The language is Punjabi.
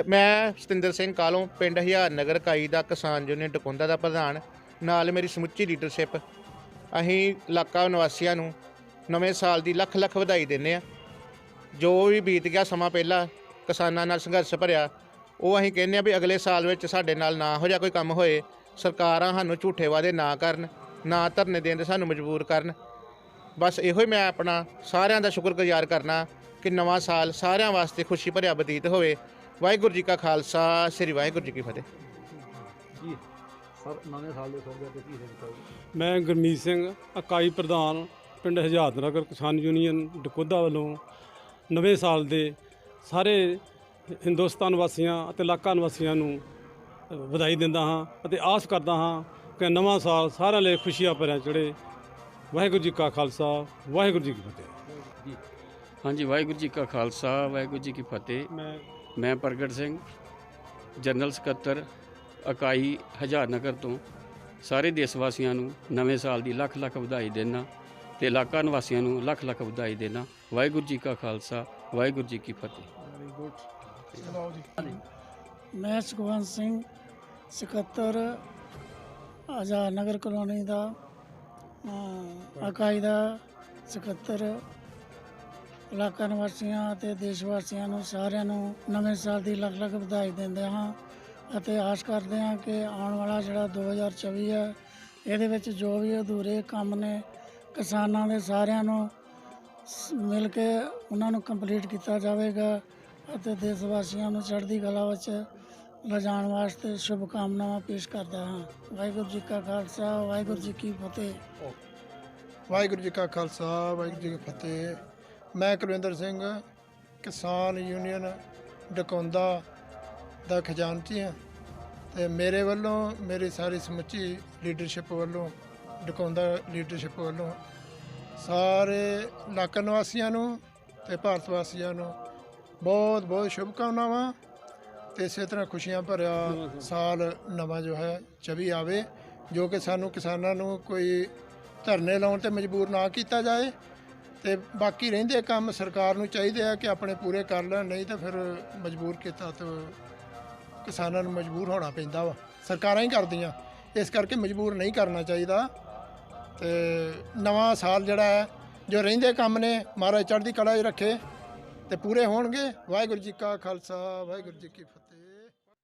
ਅ, ਮੈਂ ਸਤਿੰਦਰ ਸਿੰਘ ਕਾਲੋਂ ਪਿੰਡ ਹਜ਼ਾਰ ਨਗਰ ਕਾਈ ਦਾ ਕਿਸਾਨ ਯੂਨੀਅਨ ਟਕੁੰਦਾ ਦਾ ਪ੍ਰਧਾਨ ਨਾਲ ਮੇਰੀ ਸਮੁੱਚੀ ਲੀਡਰਸ਼ਿਪ ਅਸੀਂ ਇਲਾਕਾ ਨਿਵਾਸੀਆਂ ਨੂੰ ਨਵੇਂ ਸਾਲ ਦੀ ਲੱਖ ਲੱਖ ਵਧਾਈ ਦਿੰਦੇ ਆ ਜੋ ਵੀ ਬੀਤ ਗਿਆ ਸਮਾਂ ਪਹਿਲਾਂ ਕਿਸਾਨਾਂ ਨਾਲ ਸੰਘਰਸ਼ ਭਰਿਆ ਉਹ ਅਸੀਂ ਕਹਿੰਦੇ ਆ ਵੀ ਅਗਲੇ ਸਾਲ ਵਿੱਚ ਸਾਡੇ ਨਾਲ ਨਾ ਹੋ ਜਾ ਕੋਈ ਕੰਮ ਹੋਏ। ਸਰਕਾਰਾਂ ਸਾਨੂੰ ਝੂਠੇ ਵਾਅਦੇ ਨਾ ਕਰਨ ਨਾ ਧਰਨੇ ਦੇਣ ਦੇ ਸਾਨੂੰ ਮਜਬੂਰ ਕਰਨ। ਬਸ ਇਹੋ ਹੀ ਮੈਂ ਆਪਣਾ ਸਾਰਿਆਂ ਦਾ ਸ਼ੁਕਰਗੁਜ਼ਾਰ ਕਰਨਾ ਕਿ ਨਵਾਂ ਸਾਲ ਸਾਰਿਆਂ ਵਾਸਤੇ ਖੁਸ਼ੀ ਭਰਿਆ ਬਤੀਤ ਹੋਵੇ। ਵਾਹਿਗੁਰੂ ਜੀ ਕਾ ਖਾਲਸਾ ਸ੍ਰੀ ਵਾਹਿਗੁਰੂ ਜੀ ਕੀ ਫਤਿਹ। ਜੀ ਸਰ ਨਵੇਂ ਸਾਲ ਦੇ ਸੌਦੇ ਤੇ ਕੀ ਹੈ ਮੈਂ ਗੁਰਮੀਤ ਸਿੰਘ ਇਕਾਈ ਪ੍ਰਧਾਨ ਪਿੰਡ ਹਜ਼ਾਤ ਨਗਰ ਕਿਸਾਨ ਯੂਨੀਅਨ ਡਕੋਦਾ ਵੱਲੋਂ ਨਵੇਂ ਸਾਲ ਦੇ ਸਾਰੇ ਹਿੰਦੁਸਤਾਨ ਵਾਸੀਆਂ ਅਤੇ ਇਲਾਕਾ ਨਿਵਾਸੀਆਂ ਨੂੰ ਵਧਾਈ ਦਿੰਦਾ ਹਾਂ ਅਤੇ ਆਸ ਕਰਦਾ ਹਾਂ ਕਿ ਨਵਾਂ ਸਾਲ ਸਾਰਿਆਂ ਲਈ ਖੁਸ਼ੀਆਂ ਭਰਿਆ ਚੜੇ ਵਾਹਿਗੁਰੂ ਜੀ ਕਾ ਖਾਲਸਾ ਵਾਹਿਗੁਰੂ ਜੀ ਕੀ ਫਤਿਹ। ਜੀ ਹਾਂਜੀ ਵਾਹਿਗੁਰੂ ਜੀ ਕਾ ਖਾਲਸਾ ਵਾਹਿਗੁਰੂ ਜੀ ਕੀ ਫਤਿਹ। ਮੈਂ ਮੈਂ ਪ੍ਰਗਟ ਸਿੰਘ ਜਨਰਲ ਸਕੱਤਰ ਇਕਾਈ ਹਜ਼ਾਰ ਨਗਰ ਤੋਂ ਸਾਰੇ ਦੇਸ਼ ਵਾਸੀਆਂ ਨੂੰ ਨਵੇਂ ਸਾਲ ਦੀ ਲੱਖ ਲੱਖ ਵਧਾਈ ਦੇਣਾ ਤੇ ਇਲਾਕਾ ਨਿਵਾਸੀਆਂ ਨੂੰ ਲੱਖ ਲੱਖ ਵਧਾਈ ਦੇਣਾ ਵਾਹਿਗੁਰੂ ਜੀ ਕਾ ਖਾਲਸਾ ਵਾਹਿਗੁਰੂ ਜੀ ਕੀ ਫਤਿਹ। ਮੈਂ ਸੁਖਵੰਤ ਸਿੰਘ ਸਕੱਤਰ ਆਜ਼ਾਦ ਨਗਰ ਕਲੋਨੀ ਦਾ ਇਕਾਈ ਦਾ ਸਕੱਤਰ ਇਲਾਕਾ ਨਿਵਾਸੀਆਂ ਅਤੇ ਦੇਸ਼ ਵਾਸੀਆਂ ਨੂੰ ਸਾਰਿਆਂ ਨੂੰ ਨਵੇਂ ਸਾਲ ਦੀ ਲੱਖ ਲੱਖ ਵਧਾਈ ਦਿੰਦੇ ਹਾਂ ਅਤੇ ਆਸ ਕਰਦੇ ਹਾਂ ਕਿ ਆਉਣ ਵਾਲਾ ਜਿਹੜਾ 2024 ਹੈ, ਇਹਦੇ ਵਿੱਚ ਜੋ ਵੀ ਅਧੂਰੇ ਕੰਮ ਨੇ, ਕਿਸਾਨਾਂ ਦੇ ਸਾਰਿਆਂ ਨੂੰ ਸ- ਮਿਲ ਕੇ ਉਹਨਾਂ ਨੂੰ ਕੰਪਲੀਟ ਕੀਤਾ ਜਾਵੇਗਾ ਅਤੇ ਦੇਸ਼ ਵਾਸੀਆਂ ਨੂੰ ਚੜ੍ਹਦੀ ਕਲਾ ਵਿੱਚ ਲਿਜਾਣ ਵਾਸਤੇ ਸ਼ੁਭ ਕਾਮਨਾਵਾਂ ਪੇਸ਼ ਕਰਦਾ ਹਾਂ। ਵਾਹਿਗੁਰੂ ਜੀ ਕਾ ਖਾਲਸਾ, ਵਾਹਿਗੁਰੂ ਜੀ ਕੀ ਫਤਿਹ। ਵਾਹਿਗੁਰੂ ਜੀ ਕਾ ਖਾਲਸਾ, ਵਾਹਿਗੁਰੂ ਜੀ ਕੀ ਫਤਿਹ। ਮੈਂ ਕੁਲਵਿੰਦਰ ਸਿੰਘ, ਕਿਸਾਨ ਯੂਨੀਅਨ ਡਕੌਂਦਾ ਦਾ ਖਜ਼ਾਨਚੀ ਹਾਂ ਤੇ ਮੇਰੇ ਵੱਲੋਂ, ਮੇਰੀ ਸਾਰੀ ਸਮੁੱਚੀ ਲੀਡਰਸ਼ਿਪ ਵੱਲੋਂ, ਡਕੌਂਦਾ ਲੀਡਰਸ਼ਿਪ ਵੱਲੋਂ ਸਾਰੇ ਇਲਾਕਾ ਨਿਵਾਸੀਆਂ ਨੂੰ ਤੇ ਭਾਰਤ ਵਾਸੀਆਂ ਨੂੰ ਬਹੁਤ ਬਹੁਤ ਸ਼ੁਭਕਾਮਨਾਵਾਂ ਤੇ ਇਸੇ ਤਰ੍ਹਾਂ ਖੁਸ਼ੀਆਂ ਭਰਿਆ ਸਾਲ ਨਵਾਂ ਜੋ ਹੈ 24 ਆਵੇ ਜੋ ਕਿ ਸਾਨੂੰ ਕਿਸਾਨਾਂ ਨੂੰ ਕੋਈ ਧਰਨੇ ਲਾਉਣ ਤੇ ਮਜਬੂਰ ਨਾ ਕੀਤਾ ਜਾਏ। ਤੇ ਬਾਕੀ ਰਹਿੰਦੇ ਕੰਮ ਸਰਕਾਰ ਨੂੰ ਚਾਹੀਦੇ ਆ ਕਿ ਆਪਣੇ ਪੂਰੇ ਕਰ ਲੈਣ, ਨਹੀਂ ਤਾਂ ਫਿਰ ਮਜਬੂਰ ਕੀਤਾ ਤਾਂ ਕਿਸਾਨਾਂ ਨੂੰ ਮਜਬੂਰ ਹੋਣਾ ਪੈਂਦਾ ਵਾ। ਸਰਕਾਰਾਂ ਹੀ ਕਰਦੀਆਂ। ਇਸ ਕਰਕੇ ਮਜਬੂਰ ਨਹੀਂ ਕਰਨਾ ਚਾਹੀਦਾ। ਤੇ ਨਵਾਂ ਸਾਲ ਜਿਹੜਾ ਹੈ, ਜੋ ਰਹਿੰਦੇ ਕੰਮ ਨੇ, ਮਹਾਰਾਜ ਚੜ੍ਹਦੀ ਕਲਾ 'ਚ ਰੱਖੇ ਤੇ ਪੂਰੇ ਹੋਣਗੇ। ਵਾਹਿਗੁਰੂ ਜੀ ਕਾ ਖਾਲਸਾ, ਵਾਹਿਗੁਰੂ ਜੀ ਕੀ ਫਤਿਹ।